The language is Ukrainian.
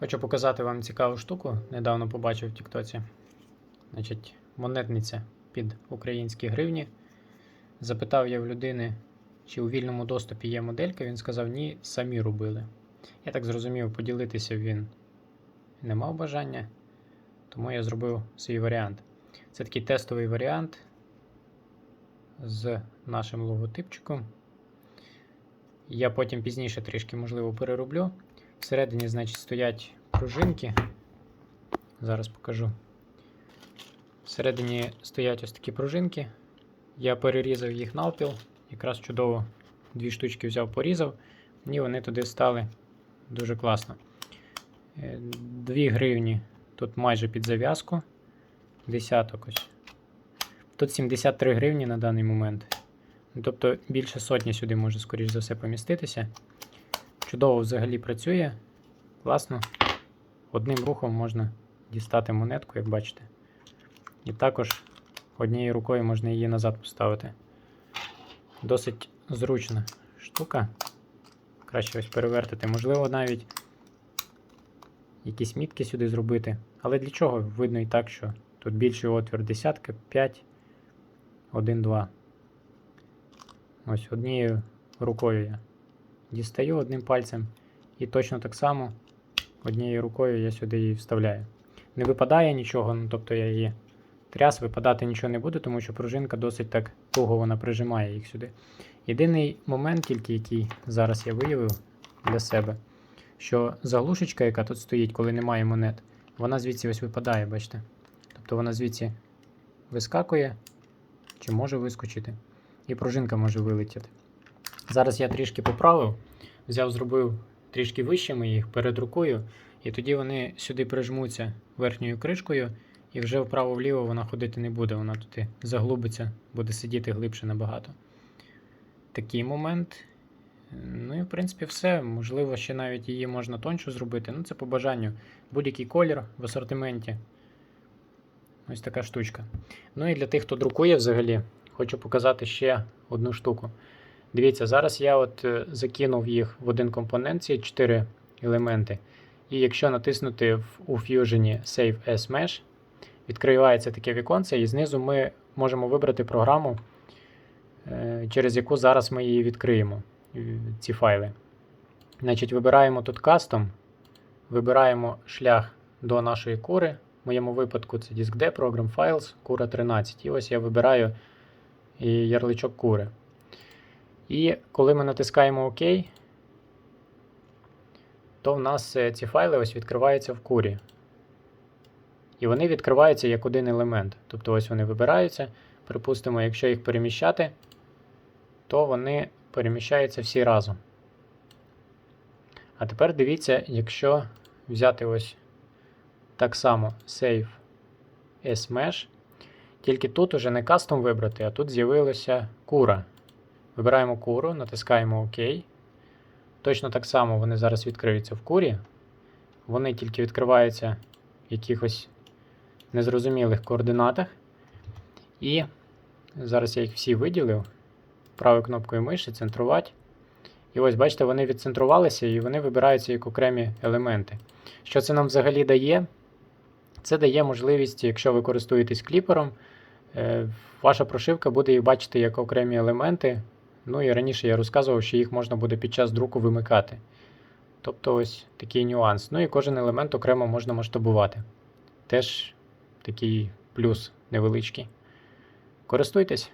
Хочу показати вам цікаву штуку. Недавно побачив в Тіктоці. Значить, монетниця під українські гривні. Запитав я в людини, чи у вільному доступі є моделька. Він сказав, ні, самі робили. Я так зрозумів, поділитися він не мав бажання, тому я зробив свій варіант. Це такий тестовий варіант з нашим логотипчиком. Я потім пізніше трішки, можливо, перероблю. Всередині, значить, стоять пружинки. Зараз покажу. Всередині стоять ось такі пружинки. Я перерізав їх навпіл. Якраз чудово дві штучки взяв, порізав, і вони туди стали дуже класно. 2 гривні тут майже під зав'язку. Десяток ось. Тут 73 гривні на даний момент. Тобто більше сотні сюди може, скоріш за все, поміститися. Чудово взагалі працює. Класно. Одним рухом можна дістати монетку, як бачите. І також однією рукою можна її назад поставити. Досить зручна штука. Краще ось перевертити. Можливо, навіть якісь мітки сюди зробити. Але для чого? Видно і так, що тут більший отвір десятка, 5, 1, 2. Ось однією рукою я дістаю одним пальцем. І точно так само однією рукою я сюди її вставляю. Не випадає нічого, ну тобто я її тряс, випадати нічого не буде, тому що пружинка досить так туго вона прижимає їх сюди. Єдиний момент, тільки який зараз я виявив для себе, що заглушечка, яка тут стоїть, коли немає монет, вона звідси ось випадає, бачите? Тобто вона звідси вискакує чи може вискочити, і пружинка може вилетіти. Зараз я трішки поправив, взяв, зробив трішки вищими їх перед рукою, і тоді вони сюди прижмуться верхньою кришкою, і вже вправо-вліво вона ходити не буде, вона туди заглубиться, буде сидіти глибше набагато. Такий момент. Ну і в принципі все. Можливо, ще навіть її можна тоншу зробити. Ну, це по бажанню. Будь-який колір в асортименті. Ось така штучка. Ну і для тих, хто друкує взагалі, хочу показати ще одну штуку. Дивіться, зараз я от е, закинув їх в один компонент, ці 4 елементи. І якщо натиснути в, у Fusion Save as Mesh, відкривається таке віконце, і знизу ми можемо вибрати програму, е, через яку зараз ми її відкриємо, е, ці файли. Значить, Вибираємо тут Custom, вибираємо шлях до нашої кури. В моєму випадку це Disk D, Program Files, кура 13. І ось я вибираю ярличок кури. І коли ми натискаємо ОК, то в нас е, ці файли ось відкриваються в курі. І вони відкриваються як один елемент. Тобто ось вони вибираються. Припустимо, якщо їх переміщати, то вони переміщаються всі разом. А тепер дивіться, якщо взяти ось так само Save as Mesh, тільки тут уже не кастом вибрати, а тут з'явилася кура. Вибираємо куру, натискаємо ОК. Точно так само вони зараз відкриються в курі. Вони тільки відкриваються в якихось незрозумілих координатах. І зараз я їх всі виділив. Правою кнопкою миші центрувати. І ось, бачите, вони відцентрувалися і вони вибираються як окремі елементи. Що це нам взагалі дає? Це дає можливість, якщо ви користуєтесь кліпером, е, ваша прошивка буде їх бачити як окремі елементи. Ну і раніше я розказував, що їх можна буде під час друку вимикати. Тобто ось такий нюанс. Ну і кожен елемент окремо можна масштабувати. Теж такий плюс невеличкий. Користуйтесь.